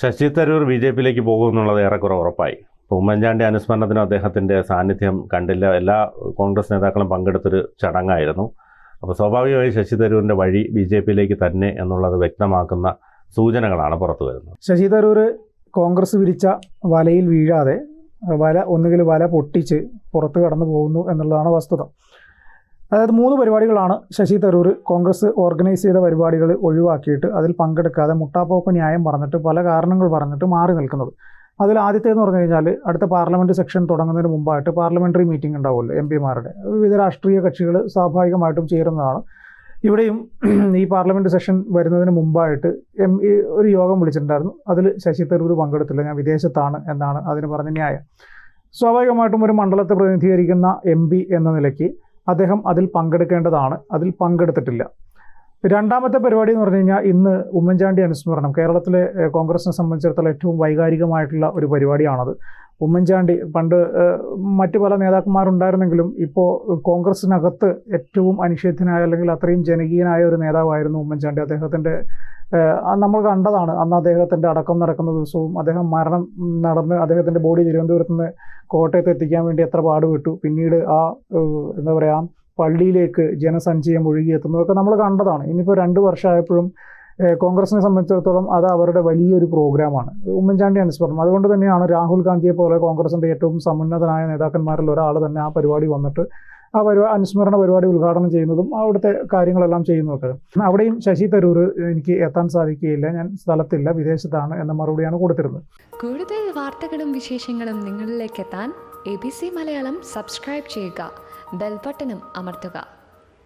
Sasi Tharoor B J പിയിലേക്ക് പോകുമെന്നുള്ളത് ഏറെക്കുറെ ഉറപ്പായി. ഉമ്മൻചാണ്ടി അനുസ്മരണത്തിനും അദ്ദേഹത്തിന്റെ സാന്നിധ്യം കണ്ടില്ല. എല്ലാ കോൺഗ്രസ് നേതാക്കളും പങ്കെടുത്തൊരു ചടങ്ങായിരുന്നു. അപ്പോൾ സ്വാഭാവികമായി ശശി തരൂരിന്റെ വഴി ബി ജെ പിയിലേക്ക് തന്നെ എന്നുള്ളത് വ്യക്തമാക്കുന്ന സൂചനകളാണ് പുറത്തു വരുന്നത്. ശശി തരൂർ കോൺഗ്രസ് വിരിച്ച വലയിൽ വീഴാതെ വല ഒന്നുകിൽ വല പൊട്ടിച്ച് പുറത്ത് കടന്നു പോകുന്നു എന്നുള്ളതാണ് വസ്തുത. അതായത് മൂന്ന് പരിപാടികളാണ് ശശി തരൂർ കോൺഗ്രസ് ഓർഗനൈസ് ചെയ്ത പരിപാടികൾ ഒഴിവാക്കിയിട്ട് അതിൽ പങ്കെടുക്കാതെ മുട്ടാപ്പോക്ക് ന്യായം പറഞ്ഞിട്ട് പല കാരണങ്ങൾ പറഞ്ഞിട്ട് മാറി നിൽക്കുന്നത്. അതിൽ ആദ്യത്തേന്ന് പറഞ്ഞു കഴിഞ്ഞാൽ അടുത്ത പാർലമെന്റ് സെക്ഷൻ തുടങ്ങുന്നതിന് മുമ്പായിട്ട് പാർലമെന്ററി മീറ്റിംഗ് ഉണ്ടാവുമല്ലോ എം പിമാരുടെ. വിവിധ രാഷ്ട്രീയ കക്ഷികൾ സ്വാഭാവികമായിട്ടും ചേരുന്നതാണ്. ഇവിടെയും ഈ പാർലമെന്റ് സെഷൻ വരുന്നതിന് മുമ്പായിട്ട് എം ഒരു യോഗം വിളിച്ചിട്ടുണ്ടായിരുന്നു. അതിൽ ശശി തരൂർ പങ്കെടുത്തില്ല ഞാൻ വിദേശത്താണ് എന്നാണ് അതിന് പറഞ്ഞ ന്യായം. സ്വാഭാവികമായിട്ടും ഒരു മണ്ഡലത്തെ പ്രതിനിധീകരിക്കുന്ന എം എന്ന നിലയ്ക്ക് അദ്ദേഹം അതിൽ പങ്കെടുക്കേണ്ടതാണ്. അതിൽ പങ്കെടുത്തിട്ടില്ല. രണ്ടാമത്തെ പരിപാടി എന്ന് പറഞ്ഞു കഴിഞ്ഞാൽ ഇന്ന് ഉമ്മൻചാണ്ടി അനുസ്മരണം. കേരളത്തിലെ കോൺഗ്രസിനെ സംബന്ധിച്ചിടത്തോളം ഏറ്റവും വൈകാരികമായിട്ടുള്ള ഒരു പരിപാടിയാണത്. ഉമ്മൻചാണ്ടി പണ്ട് മറ്റു പല നേതാക്കന്മാരുണ്ടായിരുന്നെങ്കിലും ഇപ്പോൾ കോൺഗ്രസിനകത്ത് ഏറ്റവും അനിഷേധ്യനായ അല്ലെങ്കിൽ അത്രയും ജനകീയനായ ഒരു നേതാവായിരുന്നു ഉമ്മൻചാണ്ടി. അദ്ദേഹത്തിന്റെ നമ്മൾ കണ്ടതാണ് അന്ന് അദ്ദേഹത്തിന്റെ അടക്കം നടക്കുന്ന ദിവസവും അദ്ദേഹം മരണം നടന്ന് അദ്ദേഹത്തിന്റെ ബോഡി തിരുവനന്തപുരത്ത് നിന്ന് കോട്ടയത്ത് എത്തിക്കാൻ വേണ്ടി എത്ര പാടുപെട്ടു. പിന്നീട് ആ എന്താ പറയുക പള്ളിയിലേക്ക് ജനസഞ്ചയം ഒഴുകിയെത്തുന്നതൊക്കെ നമ്മൾ കണ്ടതാണ്. ഇനിയിപ്പോൾ രണ്ട് വർഷമായപ്പോഴും കോൺഗ്രസിനെ സംബന്ധിച്ചിടത്തോളം അത് അവരുടെ വലിയൊരു പ്രോഗ്രാമാണ്. ഉമ്മൻചാണ്ടി അനുസ്മരണം അതുകൊണ്ട് തന്നെയാണ് രാഹുൽ ഗാന്ധിയെ പോലെ കോൺഗ്രസിന്റെ ഏറ്റവും സമുന്നതനായ നേതാക്കന്മാരിൽ ഒരാൾ തന്നെ ആ പരിപാടി വന്നിട്ട് ആ പരിപാടി അനുസ്മരണ പരിപാടി ഉദ്ഘാടനം ചെയ്യുന്നതും അവിടുത്തെ കാര്യങ്ങളെല്ലാം ചെയ്യുന്നതൊക്കെ. അവിടെയും ശശി തരൂർ എനിക്ക് എത്താൻ സാധിക്കുകയില്ല. ഞാൻ സ്ഥലത്തില്ല വിദേശത്താണ് എന്ന മറുപടിയാണ് കൊടുത്തിരുന്നത്. കൂടുതൽ വാർത്തകളും വിശേഷങ്ങളും നിങ്ങളിലേക്ക് എത്താൻ A B C Malayalam subscribe ചെയ്യുക. ബെൽബട്ടനും അമർത്തുക.